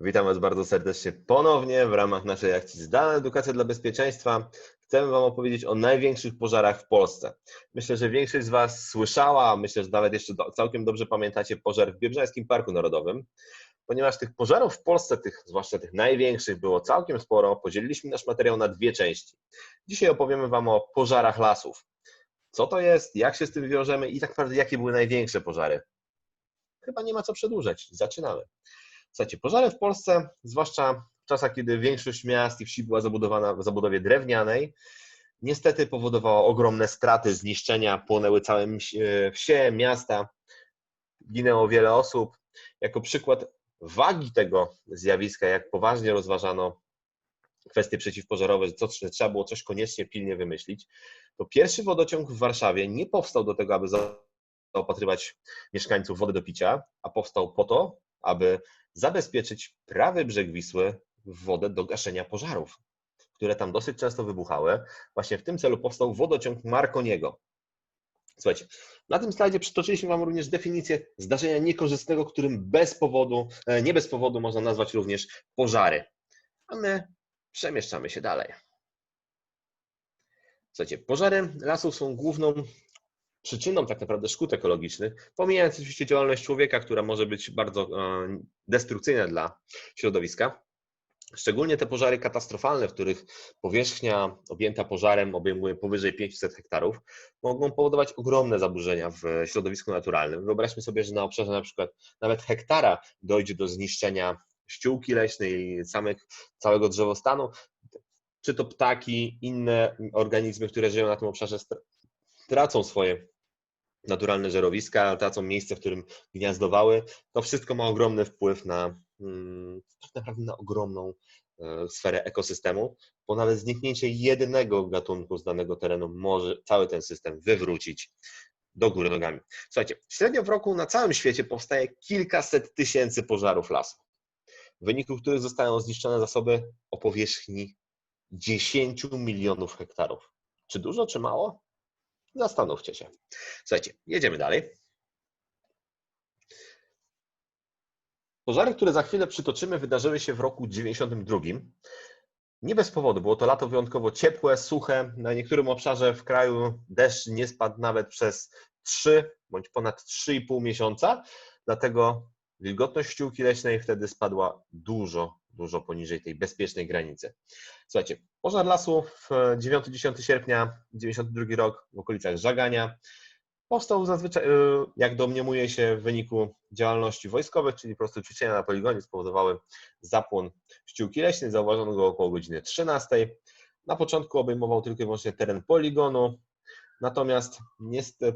Witam Was bardzo serdecznie ponownie w ramach naszej akcji Zdalna Edukacja dla Bezpieczeństwa. Chcemy Wam opowiedzieć o największych pożarach w Polsce. Myślę, że większość z Was słyszała, myślę, że nawet jeszcze całkiem dobrze pamiętacie pożar w Biebrzańskim Parku Narodowym. Ponieważ tych pożarów w Polsce, tych, zwłaszcza tych największych, było całkiem sporo, podzieliliśmy nasz materiał na dwie części. Dzisiaj opowiemy Wam o pożarach lasów. Co to jest, jak się z tym wiążemy i tak naprawdę jakie były największe pożary. Chyba nie ma co przedłużać. Zaczynamy. Słuchajcie, pożary w Polsce, zwłaszcza w czasach, kiedy większość miast i wsi była zabudowana w zabudowie drewnianej, niestety powodowała ogromne straty, zniszczenia, płonęły całe wsie, miasta, ginęło wiele osób. Jako przykład wagi tego zjawiska, jak poważnie rozważano kwestie przeciwpożarowe, że co, trzeba było coś koniecznie pilnie wymyślić, to pierwszy wodociąg w Warszawie nie powstał do tego, aby zaopatrywać mieszkańców wody do picia, a powstał po to, aby zabezpieczyć prawy brzeg Wisły w wodę do gaszenia pożarów, które tam dosyć często wybuchały. Właśnie w tym celu powstał wodociąg Marconiego. Słuchajcie, na tym slajdzie przytoczyliśmy Wam również definicję zdarzenia niekorzystnego, którym bez powodu, e, nie bez powodu można nazwać również pożary. A my przemieszczamy się dalej. Słuchajcie, pożary lasów są główną przyczyną tak naprawdę szkód ekologicznych, pomijając oczywiście działalność człowieka, która może być bardzo e, destrukcyjna dla środowiska. Szczególnie te pożary katastrofalne, w których powierzchnia objęta pożarem obejmuje powyżej 500 hektarów, mogą powodować ogromne zaburzenia w środowisku naturalnym. Wyobraźmy sobie, że na obszarze na przykład nawet hektara dojdzie do zniszczenia ściółki leśnej, samych, całego drzewostanu, czy to ptaki, inne organizmy, które żyją na tym obszarze, tracą swoje naturalne żerowiska, tracą miejsce, w którym gniazdowały. To wszystko ma ogromny wpływ na hmm, tak naprawdę na ogromną e, sferę ekosystemu, bo nawet zniknięcie jednego gatunku z danego terenu może cały ten system wywrócić do góry nogami. Słuchajcie, średnio w roku na całym świecie powstaje kilkaset tysięcy pożarów lasu, w wyniku których zostają zniszczone zasoby o powierzchni 10 milionów hektarów. Czy dużo, czy mało? Zastanówcie się. Słuchajcie, jedziemy dalej. Pożary, które za chwilę przytoczymy, wydarzyły się w roku 92. Nie bez powodu, było to lato wyjątkowo ciepłe, suche. Na niektórym obszarze w kraju deszcz nie spadł nawet przez 3 bądź ponad 3,5 miesiąca, dlatego wilgotność ściółki leśnej wtedy spadła dużo, dużo poniżej tej bezpiecznej granicy. Słuchajcie, pożar lasu w 9-10 sierpnia 92 rok w okolicach Żagania powstał zazwyczaj, e, jak domniemuje się, w wyniku działalności wojskowych, czyli po prostu ćwiczenia na poligonie spowodowały zapłon ściółki leśnej. Zauważono go około godziny 13. Na początku obejmował tylko i wyłącznie teren poligonu, natomiast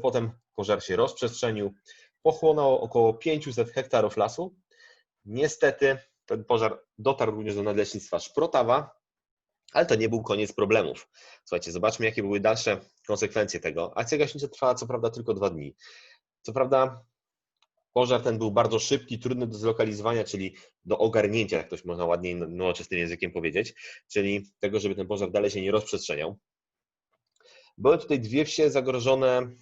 potem pożar się rozprzestrzenił, pochłonął około 500 hektarów lasu. Niestety ten pożar dotarł również do nadleśnictwa Szprotawa, ale to nie był koniec problemów. Słuchajcie, zobaczmy, jakie były dalsze konsekwencje tego. Akcja gaśnicza trwała co prawda tylko dwa dni. Co prawda pożar ten był bardzo szybki, trudny do zlokalizowania, czyli do ogarnięcia, jak ktoś można ładniej nowoczesnym językiem powiedzieć, czyli tego, żeby ten pożar dalej się nie rozprzestrzeniał. Były tutaj dwie wsie zagrożone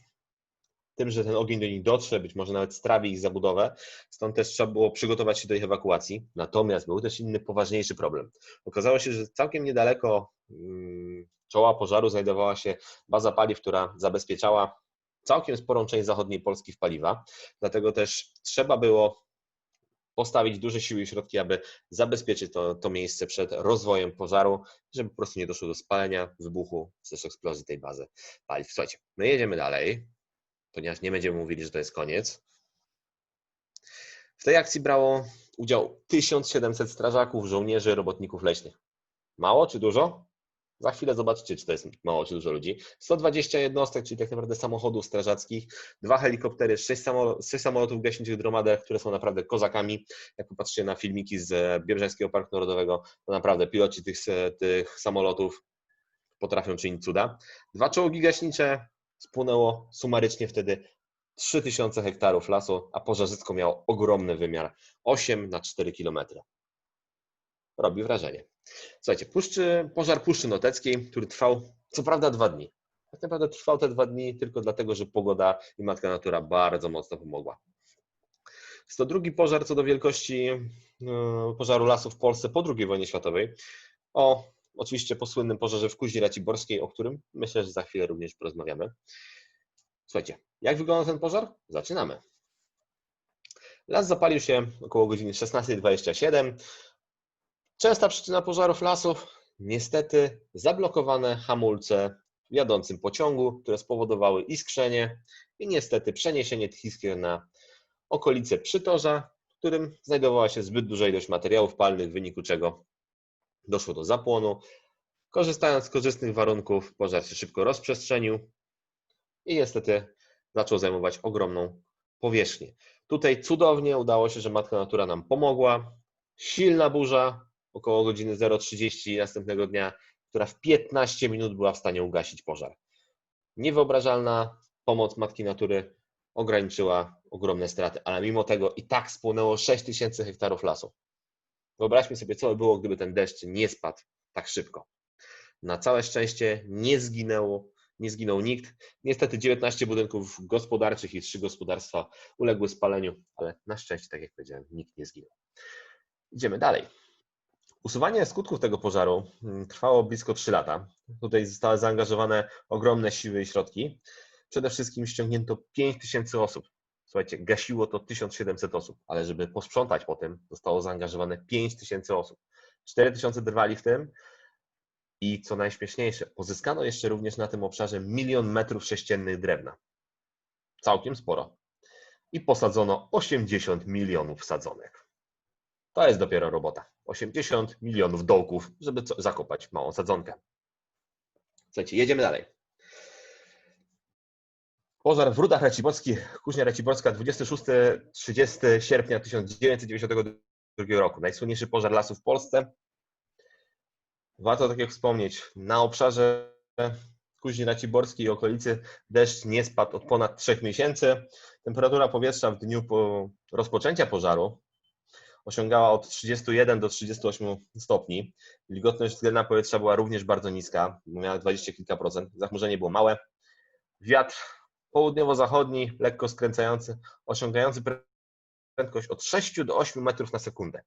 tym, że ten ogień do nich dotrze, być może nawet strawi ich zabudowę. Stąd też trzeba było przygotować się do ich ewakuacji. Natomiast był też inny, poważniejszy problem. Okazało się, że całkiem niedaleko mm, czoła pożaru znajdowała się baza paliw, która zabezpieczała całkiem sporą część zachodniej Polski w paliwa. Dlatego też trzeba było postawić duże siły i środki, aby zabezpieczyć to, to miejsce przed rozwojem pożaru, żeby po prostu nie doszło do spalenia, wybuchu, też eksplozji tej bazy paliw. Słuchajcie, my jedziemy dalej ponieważ nie będziemy mówili, że to jest koniec. W tej akcji brało udział 1700 strażaków, żołnierzy, robotników leśnych. Mało czy dużo? Za chwilę zobaczycie, czy to jest mało czy dużo ludzi. 120 jednostek, czyli tak naprawdę samochodów strażackich, dwa helikoptery, sześć, sześć samolotów gaśniczych Dromader, które są naprawdę kozakami. Jak popatrzycie na filmiki z Biebrzańskiego Parku Narodowego, to naprawdę piloci tych, tych samolotów potrafią czynić cuda. Dwa czołgi gaśnicze, spłynęło sumarycznie wtedy 3000 hektarów lasu, a pożarzysko miało ogromny wymiar 8 na 4 kilometry. Robi wrażenie. Słuchajcie, puszczy, pożar Puszczy Noteckiej, który trwał co prawda dwa dni. Tak naprawdę trwał te dwa dni tylko dlatego, że pogoda i matka natura bardzo mocno pomogła. Jest to drugi pożar co do wielkości e, pożaru lasów w Polsce po II wojnie światowej. O oczywiście po słynnym pożarze w Kuźni Raciborskiej, o którym myślę, że za chwilę również porozmawiamy. Słuchajcie, jak wygląda ten pożar? Zaczynamy. Las zapalił się około godziny 16.27. Częsta przyczyna pożarów lasów, niestety zablokowane hamulce w jadącym pociągu, które spowodowały iskrzenie i niestety przeniesienie tych iskier na okolice przytorza, w którym znajdowała się zbyt duża ilość materiałów palnych, w wyniku czego doszło do zapłonu. Korzystając z korzystnych warunków, pożar się szybko rozprzestrzenił i niestety zaczął zajmować ogromną powierzchnię. Tutaj cudownie udało się, że Matka Natura nam pomogła. Silna burza, około godziny 0.30 następnego dnia, która w 15 minut była w stanie ugasić pożar. Niewyobrażalna pomoc Matki Natury ograniczyła ogromne straty, ale mimo tego i tak spłonęło 6 tysięcy hektarów lasu. Wyobraźmy sobie, co by było, gdyby ten deszcz nie spadł tak szybko. Na całe szczęście nie zginęło, nie zginął nikt. Niestety 19 budynków gospodarczych i 3 gospodarstwa uległy spaleniu, ale na szczęście, tak jak powiedziałem, nikt nie zginął. Idziemy dalej. Usuwanie skutków tego pożaru mm, trwało blisko 3 lata. Tutaj zostały zaangażowane ogromne siły i środki. Przede wszystkim ściągnięto 5 tysięcy osób. Słuchajcie, gasiło to 1700 osób, ale żeby posprzątać po tym, zostało zaangażowane 5 tysięcy osób. 4 tysiące drwali w tym i co najśmieszniejsze, pozyskano jeszcze również na tym obszarze milion metrów sześciennych drewna. Całkiem sporo. I posadzono 80 milionów sadzonek. To jest dopiero robota. 80 milionów dołków, żeby zakopać małą sadzonkę. Słuchajcie, jedziemy dalej. Pożar w Rudach Raciborskich, Kuźnia Raciborska, 26-30 sierpnia 1992 roku. Najsłynniejszy pożar lasu w Polsce. Warto tak jak wspomnieć, na obszarze Kuźni Raciborskiej i okolicy deszcz nie spadł od ponad 3 miesięcy. Temperatura powietrza w dniu po rozpoczęcia pożaru osiągała od 31 do 38 stopni. Wilgotność względna powietrza była również bardzo niska, miała 20 kilka procent. Zachmurzenie było małe. Wiatr południowo-zachodni, lekko skręcający, osiągający prędkość od 6 do 8 metrów na sekundę.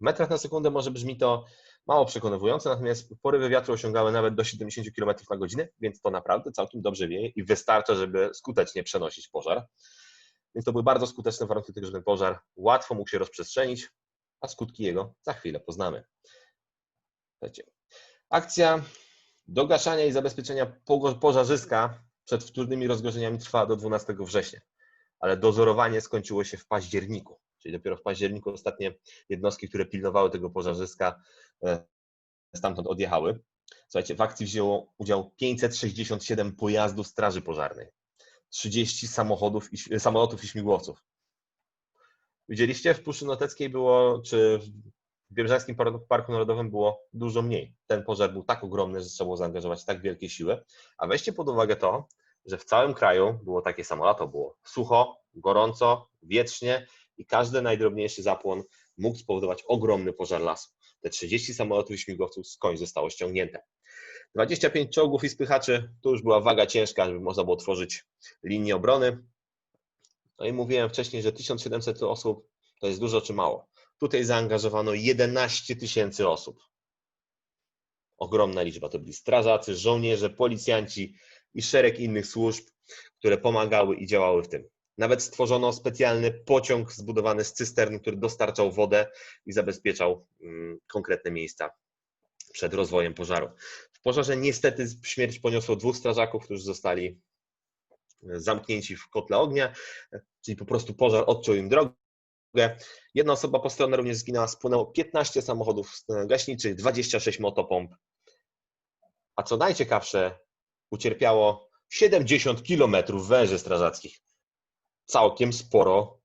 W metrach na sekundę może brzmi to mało przekonywujące, natomiast porywy wiatru osiągały nawet do 70 km na godzinę, więc to naprawdę całkiem dobrze wieje i wystarcza, żeby skutecznie przenosić pożar. Więc to były bardzo skuteczne warunki tego, że ten pożar łatwo mógł się rozprzestrzenić, a skutki jego za chwilę poznamy. Słuchajcie. Akcja dogaszania i zabezpieczenia pożarzyska przed wtórnymi rozgorzeniami trwała do 12 września, ale dozorowanie skończyło się w październiku, czyli dopiero w październiku ostatnie jednostki, które pilnowały tego pożarzyska, e, stamtąd odjechały. Słuchajcie, w akcji wzięło udział 567 pojazdów Straży Pożarnej, 30 samochodów i, samolotów i śmigłowców. Widzieliście, w Puszczy Noteckiej było, czy w Biebrzańskim Parku Narodowym było dużo mniej. Ten pożar był tak ogromny, że trzeba było zaangażować tak wielkie siły. A weźcie pod uwagę to, że w całym kraju było takie samo lato, było sucho, gorąco, wietrznie i każdy najdrobniejszy zapłon mógł spowodować ogromny pożar lasu. Te 30 samolotów i śmigłowców skądś zostało ściągnięte. 25 czołgów i spychaczy, to już była waga ciężka, żeby można było tworzyć linię obrony. No i mówiłem wcześniej, że 1700 osób to jest dużo czy mało. Tutaj zaangażowano 11 tysięcy osób. Ogromna liczba. To byli strażacy, żołnierze, policjanci i szereg innych służb, które pomagały i działały w tym. Nawet stworzono specjalny pociąg zbudowany z cystern, który dostarczał wodę i zabezpieczał mm, konkretne miejsca przed rozwojem pożaru. W pożarze niestety śmierć poniosło dwóch strażaków, którzy zostali zamknięci w kotle ognia, czyli po prostu pożar odciął im drogę Jedna osoba postronna również zginęła, spłynęło 15 samochodów gaśniczych, 26 motopomp. A co najciekawsze, ucierpiało 70 kilometrów węży strażackich. Całkiem sporo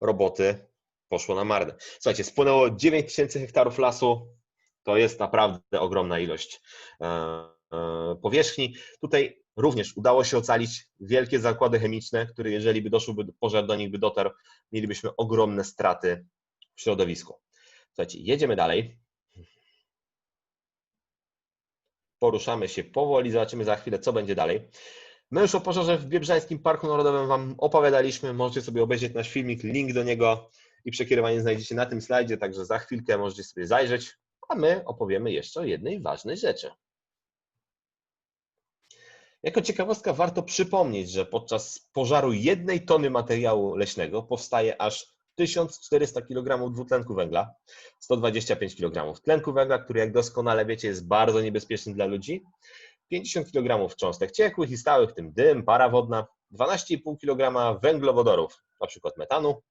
roboty poszło na marne. Słuchajcie, spłynęło 9 tysięcy hektarów lasu. To jest naprawdę ogromna ilość e, e, powierzchni. Tutaj Również udało się ocalić wielkie zakłady chemiczne, które jeżeli by doszłoby pożar do nich by dotarł, mielibyśmy ogromne straty w środowisku. Słuchajcie, jedziemy dalej. Poruszamy się powoli, zobaczymy za chwilę, co będzie dalej. My już o pożarze w Biebrzańskim Parku Narodowym Wam opowiadaliśmy, możecie sobie obejrzeć nasz filmik, link do niego i przekierowanie znajdziecie na tym slajdzie, także za chwilkę możecie sobie zajrzeć, a my opowiemy jeszcze o jednej ważnej rzeczy. Jako ciekawostka warto przypomnieć, że podczas pożaru jednej tony materiału leśnego powstaje aż 1400 kg dwutlenku węgla, 125 kg tlenku węgla, który jak doskonale wiecie jest bardzo niebezpieczny dla ludzi, 50 kg cząstek ciekłych i stałych, w tym dym, para wodna, 12,5 kg węglowodorów, np. metanu,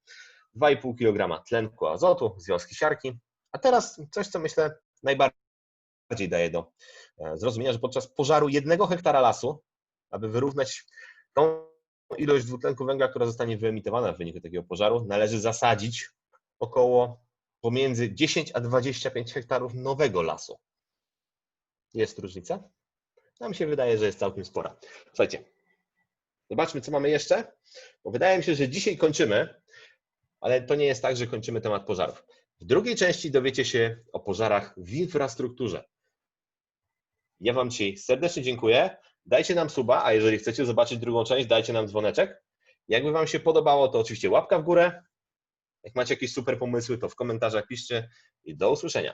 2,5 kg tlenku azotu, związki siarki. A teraz coś, co myślę najbardziej daje do e, zrozumienia, że podczas pożaru jednego hektara lasu, aby wyrównać tą ilość dwutlenku węgla, która zostanie wyemitowana w wyniku takiego pożaru, należy zasadzić około pomiędzy 10 a 25 hektarów nowego lasu. Jest różnica? Nam się wydaje, że jest całkiem spora. Słuchajcie, zobaczmy, co mamy jeszcze, bo wydaje mi się, że dzisiaj kończymy, ale to nie jest tak, że kończymy temat pożarów. W drugiej części dowiecie się o pożarach w infrastrukturze. Ja Wam dzisiaj serdecznie dziękuję. Dajcie nam suba, a jeżeli chcecie zobaczyć drugą część, dajcie nam dzwoneczek. Jakby Wam się podobało, to oczywiście łapka w górę. Jak macie jakieś super pomysły, to w komentarzach piszcie i do usłyszenia.